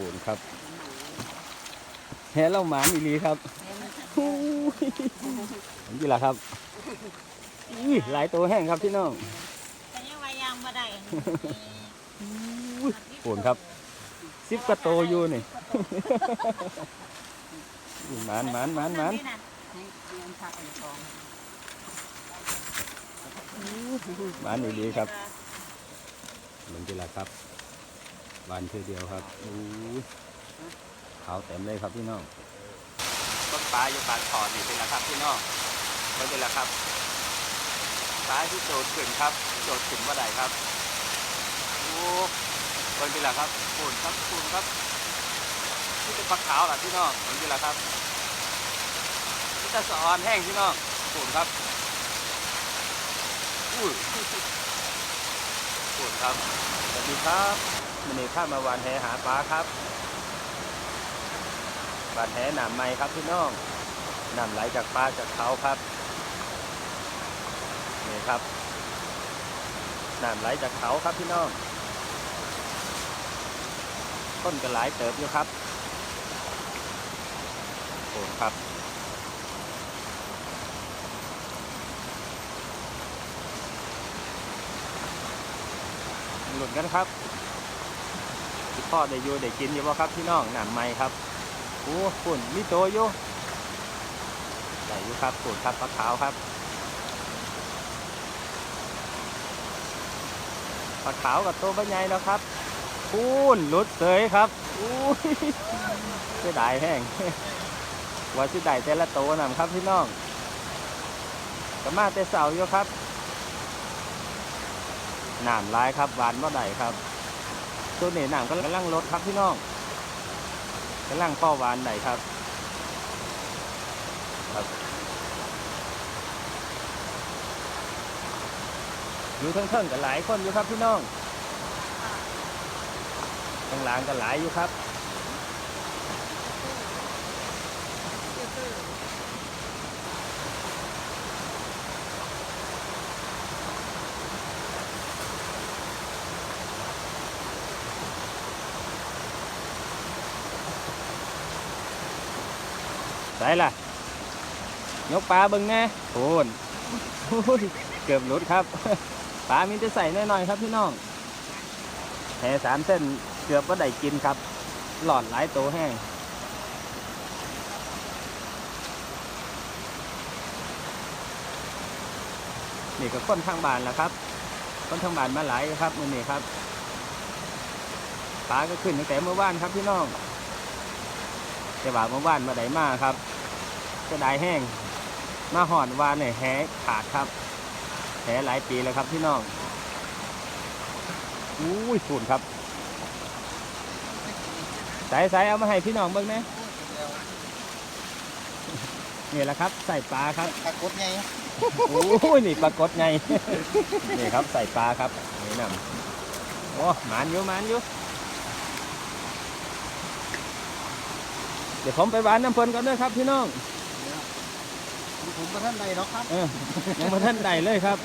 ปูนครับแห่เล่าหมานอีลีครับฮู้ยเห็นกี่ล่ะครับอุ้ยหลายตัวแห้งครับพี่น้องแต่ยังวายังบ่ได้ปูนครับสิบกว่าโตอยู่นี่หมานหมานหมานหมานหมานอีลีครับเหมือนกี่ละครับ บานเท่อเดียวครับอู้ขาวเต็มเลยครับพี่น้องต้นปลาอยู่ปาถอดนี่เป็นละครับพี่น้องไม่เป็นละครับปลาที่โจดขึ้นครับโจดขึ้นว่าใดครับโอ้เป็นเป็นละครับปูนครับปูนครับนี่เป็นปลาขาวล่ะพี่น้องเป็นเป็นละครับนี่จะสะออนแห้งพี่น้องปูนครับอุ้ปูนครับสวัสดีครับ มันนี่ข้ามาวานแหหาปลาครับบาดแผลหนามไม้ครับพี่น้องหนามไหลจากป่าจากเขาครับนี่ครับหนามไหลจากเขาครับพี่น้องต้นก็หลายเติบอยู่ครับโอนครับหลุดกันครับ พ่อได้อยู่ได้กินอยู่บ่ครับพี่น้องหนามไม้ครับโอ้ฝุ่นมีโตอยู่ใหญ่อยู่ครับฝุ่นครับปลาขาวครับปลาขาวกับตัวปลาใหญ่แล้วครับฝุ่นลุดเสยครับอู้เสียดายแห้งว่าสิได้แต่ละโตวนำครับพี่น้องก็มาแต่เสาอยู่ครับน้ำลายครับหวานบ่ได้ครับ ตัวนี้น้ำก็กำลังลดครับพี่น้องกำลังป้อหวานไหนครับ ครับอยู่เทั้งๆกับหลายคนอยู่ครับพี่น้องข้างหลังกันหลายอยู่ครับ ส่ล่ะ ยกปลาบิ่งแน่โอ้นโอ้ยเกือบหลุดครับ ปลามีแต่ใส่น้อยๆครับพี่น้องแหสามเส้นเกือบก็ได้กินครับ หลอดหลายโตวแห้งนี่ก็คนทางบานแล้วครับคนทางบานมาหลายครับมือนี้ครับปลาก็ขึ้นตั้งแต่เมื่อวานครับพี่น้องแต่ว่าเมื่อวานมาได้มาครับ ก็ได้แห้ง มาหอนวานเนี่ยแหขาดครับแหหลายปีแล้วครับพี่น้องอุ้ยฝุ่นครับใส่ใส่เอามาให้พี่น้องเบิ่งนะนี่แหละครับใส่ปลาครับปรากฏไงโอ้ยนี่ปลากดไงนี่ครับใส่ปลาครับนี่นำโอ้หมานอยู่หมานอยู่เดี๋ยวผมไปหวานน้ำเพลินก่อนเด้วยครับพี่น้อง ผมมาท่านใดหรอกครับ เออยังมาท่านใดเลยครับ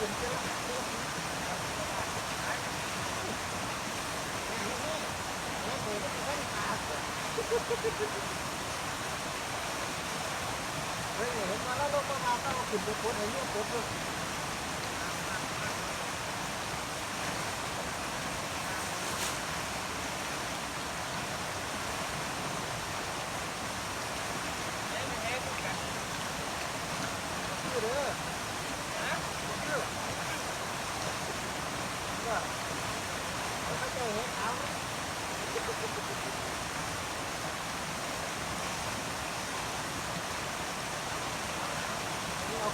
เฮ้ยเห็นมาแล้วลงมามาต้องเอาขึ้นไปกดให้เนี่ยกดเลยเอาขึ้นไปกดเลย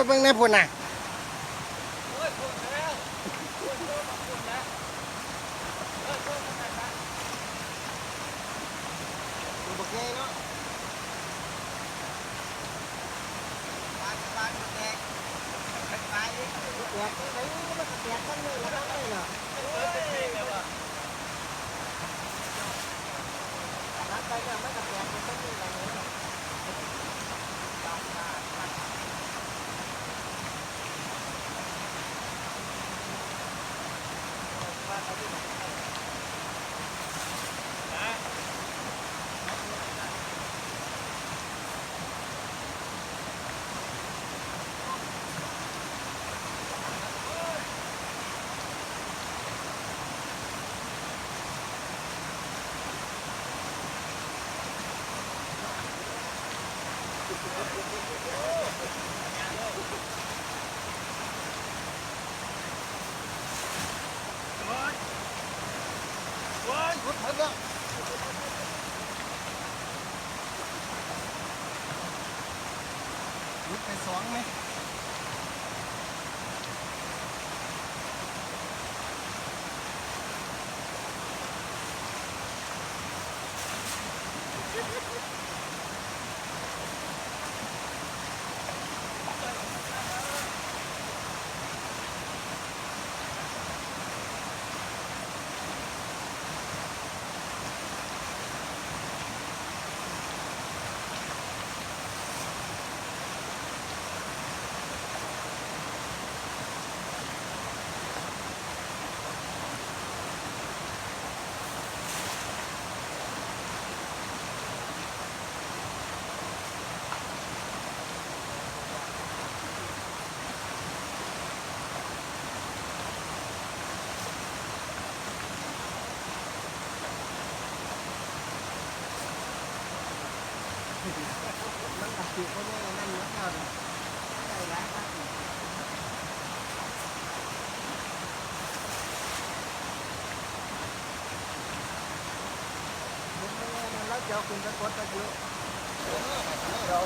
ยเบิ่งในพุ่นน่ะ มันตัดสิบคนนี้นั่นเนาะเอาเนาะได้หลายครับมันไม่แน่นะเราจะเอาขึ้นไปกดตะกี้เรา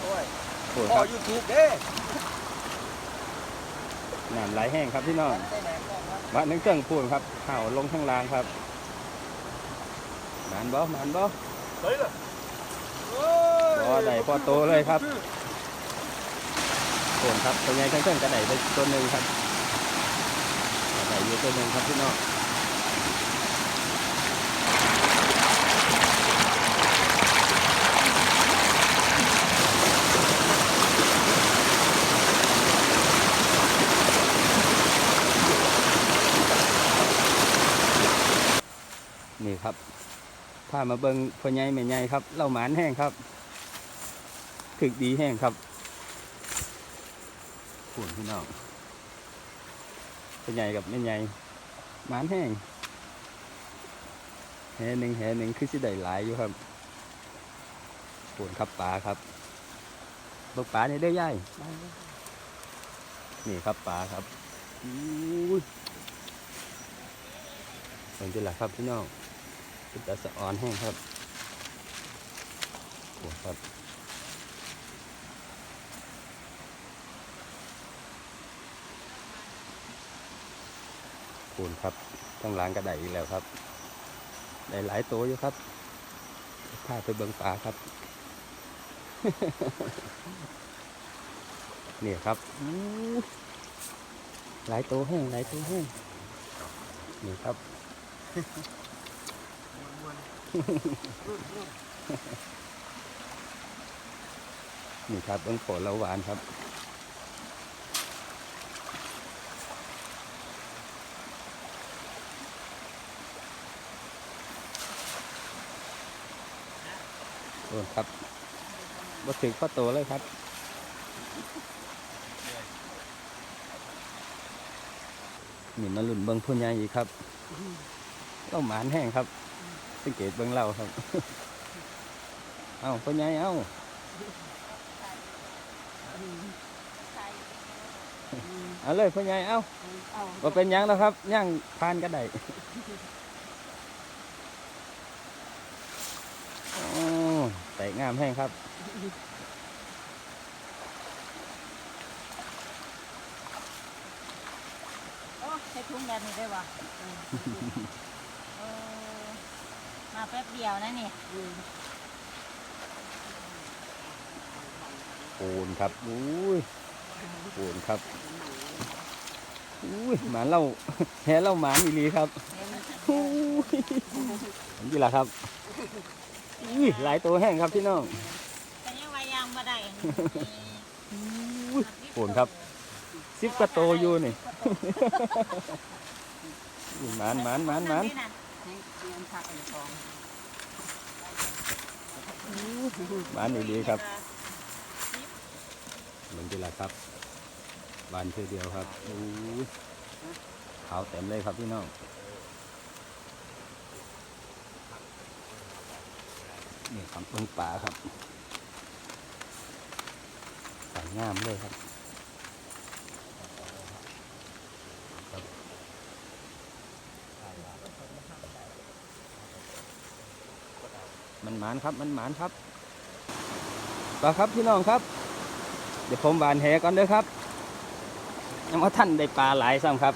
โอ้ยโอ้ยพคอรับยูทูบเด้น้ำไหลแห้งครับพี่น้องได้ไหนก่อนครับบ้านนึงเครื่องพูนครับเห่าลงข้างล่างครับห มันบ่หมันบ่เฮ้ยเหรอบ่ได้พอโตเลยครับโคนครับตัวใหญ่ทั้งเครื่องกระไดไปตัวหนึ่งครับกระไดอยู่ตัวหนึ่งครับพี่น้องามาเบิ่งพ่อใหญ่แม่ใหญ่ครับเล่าหมานแห้งครับถึกดีแห้งครับขุนพี่น้องพ่อใหญ่กับแม่ใหญ่หมานแห้งแหหนึ่งแหหนึ่งคือสิได้หลายอยู่ครับขุนครับปลาครับเบิกปลานี่ได้อย่ายนี่ครับปลาครับอู้ยเป็นที่หลักครับพี่น้อง เป็นตาสะออนแห้งครับโอ้ครับคูณครับทั้งหล้างกระไดอีกแล้วครับ ได้หลายตัวอยู่ครับพาไปเบิงปลาครับเนี่ยครับหลายตัวแห้งหลายตัวแห้งนี่ครับ นี่ครับต้นโผลละหวานครับโอ้ครับบ่ถึงข้อโตเลยครับนี่มาลุ่นเบิงพุ่นใหญ่อีกครับเล่าหมานแห้งครับ สังเกตเบิงเล่าครับ เอ้าพุ่นใหญ่เอ้าเอาเลยพ่อใหญ่เอาเอาบ่เป็นหยังแล้วครับย่างพานก็ได้อ๋อแตกงามแห้งครับโอ้ใช้ทุ่งแบบนี้ได้วะเออ มาแป๊บเดียวนะนี่ปูนครับอุ้ยปูนครับอุ้ยหมาเล่าแฮ่เล่าหมาอีหลีครับอุ้ยนี่แหละครับอุ้ยหลายตัวแห้งครับพี่น้องแต่ยังวายางบ่ได้อุ้ยปูนครับสิบกว่าโตวอยู่นี่อุ้ยหมานหมานหมานหมาน ผักในคลองหมานอีหลีครับมันนี่แหละครับบานเพื่อเดียวครับอุ้ยขาวเต็มเลยครับพี่น้องนี่ครับเบิ้งป่าครับสวยงามเลยครับครับ มันหมานครับ มันหมานครับปลาครับพี่น้องครับ เดี๋ยวผมบานแหก่อนเด้อครับยังว่าท่านได้ปลาหลายซ้ำครับ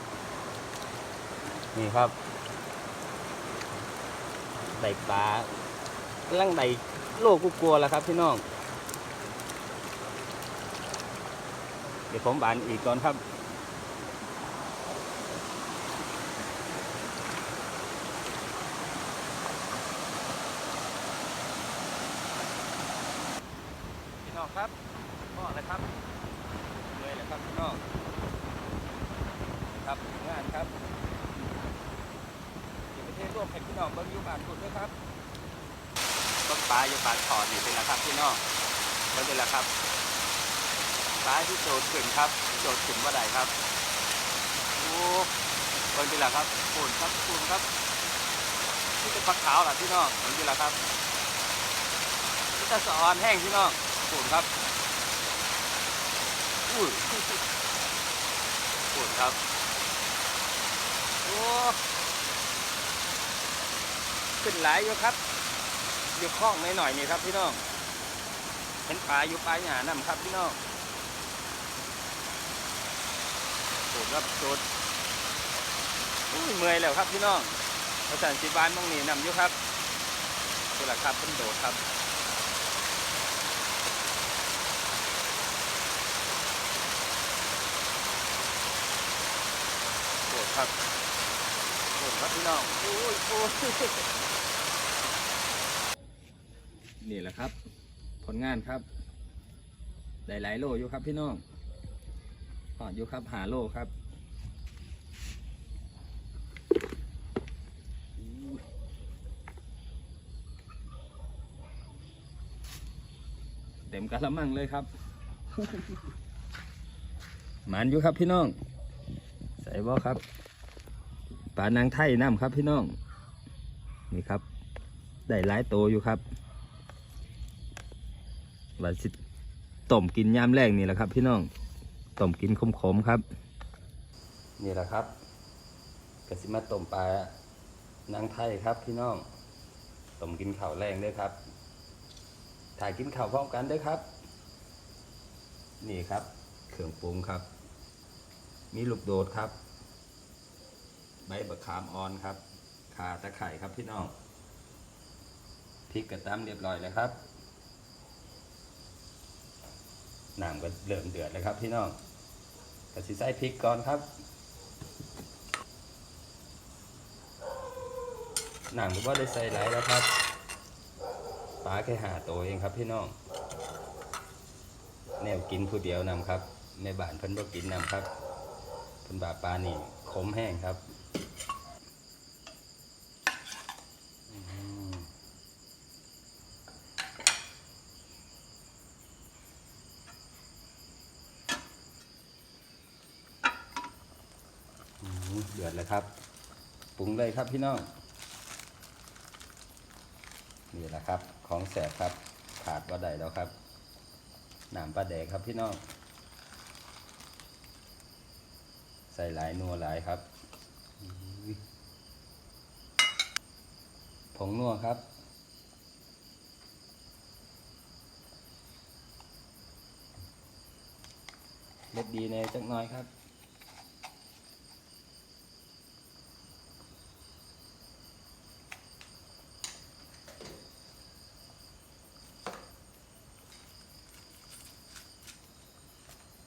นี่ครับได้ปลาลังได้โลกกลัวแล้วครับพี่น้อง เดี๋ยวผมบานอีกก่อนครับ พี่น้องครับพ่อเลยครับเลยแหละครับพี่น้อง ครับงานครับเดี๋ยวไปเทศร่วมให้พี่น้องเบิ้งยู่บ้านคุณด้วยครับต้นปลาอยู่ปากถอดนี่เป็นละครับพี่น้องเบิ้งเป็นละครับปลาที่โจดขึ้นครับ โจดขึ้นว่าใดครับโอ้เบิ้งเป็นละครับปูนครับปูนครับนี่เป็นปลาขาวล่ะพี่น้องเบิ้งเป็นละครับนี่ตะสะอนแห้งพี่น้องปูนครับอุ้ยปูนครับ ขึ้นหลายอยู่ครับ อยู่คล้องหน่อยๆนี่ครับพี่น้อง เห็นปลาอยู่ปลายหยานํครับพี่น้องปูนครับสุดเมื่อยแล้วครับพี่น้องพระสันสิบานมองนี่นำอยู่ครับนี่แหละครับเป็นโดดครับโกรธครับ ครับพี่น้องนี่แหละครับ ผลงานครับได้หลายโลอยู่ครับพี่น้องหอดอยู่ครับหาโลครับเต็มกระมังเลยครับหมันอยู่ครับพี่น้อง ใส่บ่ครับ ปลานางไทยน้ำครับพี่น้อง นี่ครับ ได้หลายโตอยู่ครับว่าสิต้มกินยามแรกนี่แหละครับ พี่น้องต้มกินขมๆครับ นี่แหละครับกระสิมาต้มปลานางไทยครับ พี่น้องต้มกินข้าวแรงด้วยครับ ถ่ายกินข้าวพร้อมกันด้วยครับ นี่ครับ เครื่องปรุงครับ มีลูกโดดครับ ใบมะขามอ่อนครับขาตะไคร่ครับพี่น้องพริกกระตำเรียบร้อยแล้วครับน้ำก็เริ่มเดือดแล้วครับพี่น้องกระสิใส่พริกก่อนครับน้ำก็ว่าได้ใส่หลแล้วครับปลาแค่หาตัวเองครับพี่น้องแนวกินผู้เดียวนำครับในบ้านเพิ่นบ่กินนำครับเพิ่นบาปลานี่ขมแห้งครับ เดือดแล้วครับปรุงเลยครับพี่น้องนี่แหละครับ ของแสบครับ ขาดว่าใดแล้วครับน้ำปลาแดกครับพี่น้องใส่หลายนัวหลายครับผงนัวครับเล็ดดีในจักน้อยครับ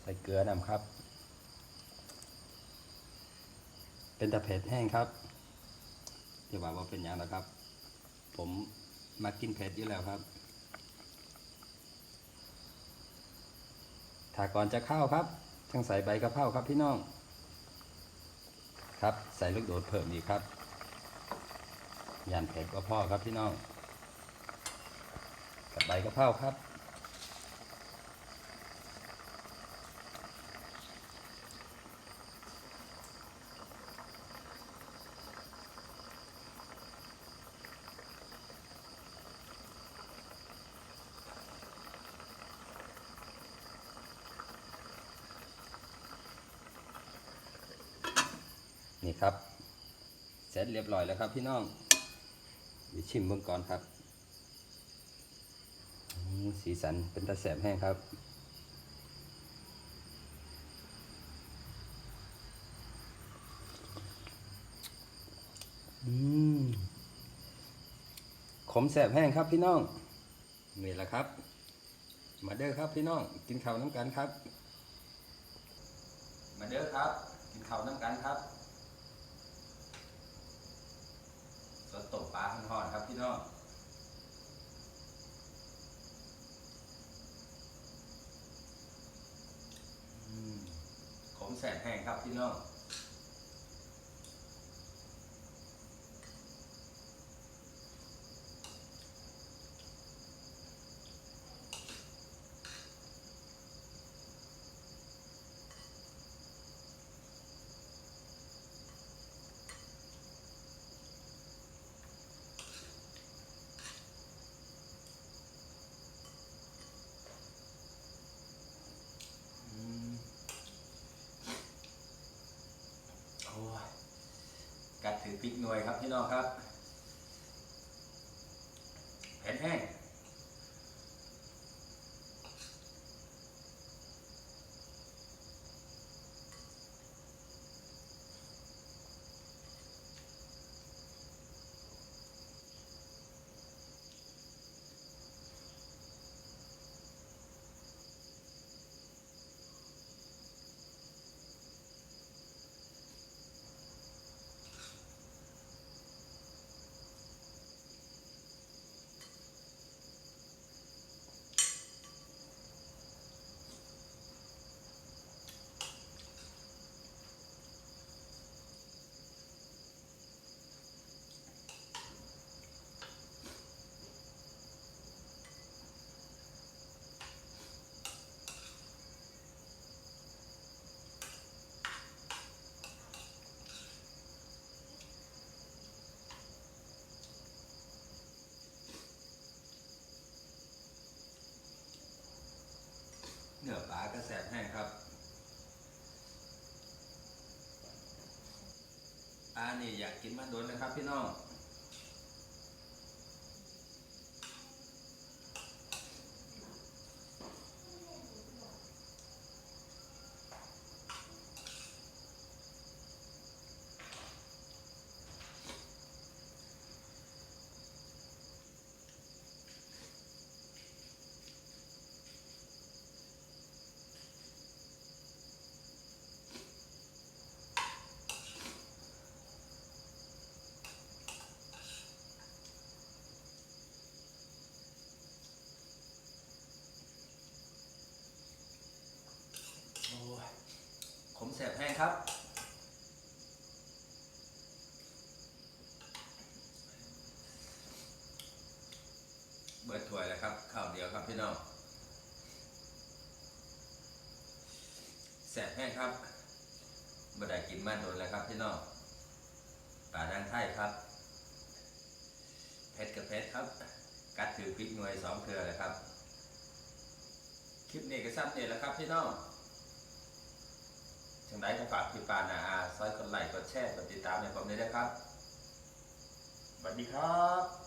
ส่เกลือนำครับ เป็นตะเผ็ดแห้งครับที่ว่าว่าเป็นอย่างนะครับ ผมมากินเผ็ดอยู่แล้วครับถ้าก่อนจะเข้าครับทั้งใส่ใบกะเพราครับพี่น้อง ครับใส่ลูกโดดเพิ่มอีกครับยานเผ็ดก็พ่อครับพี่น้องกับใบกะเพราครับ นี่ครับ เสร็จเรียบร้อยแล้วครับพี่น้องเดี๋ยวชิมเบื้องก่อนครับ สีสันเป็นตาแสบแห้งครับอืมขมแสบแห้งครับพี่น้องนี่แหละครับ มาเด้อครับพี่น้อง กินข้าวน้ำกันครับ มาเด้อครับ กินข้าวน้ำกันครับ ดตกปลาห่อนครับพี่น้องอืมขมแสบแห้งครับพี่น้อง พริกหน่วยครับพี่น้องครับ แผ่นแห้ง เนื้อปากระแสบให้ครับปลานี่อยากกินมาโดนนะครับพี่น้อง ขมแสบแห้งครับ เบิดถ้วยแล้วครับข้าวเดียวครับพี่น้องแสบแห้งครับบ่ได้กินมาโดนแล้วครับพี่น้องป่าดังไทยครับเพชรกับเพชรครับ กัดถือพริกหน่วยสองเครือเลยครับ คลิปนี้ก็สั้นเองแล้วครับพี่น้อง จังไรก็ฝากพี่ปานาอาซอยกดไลค์กดแชร์กดติดตามในผมด้วยนะครับสวัสดีครับ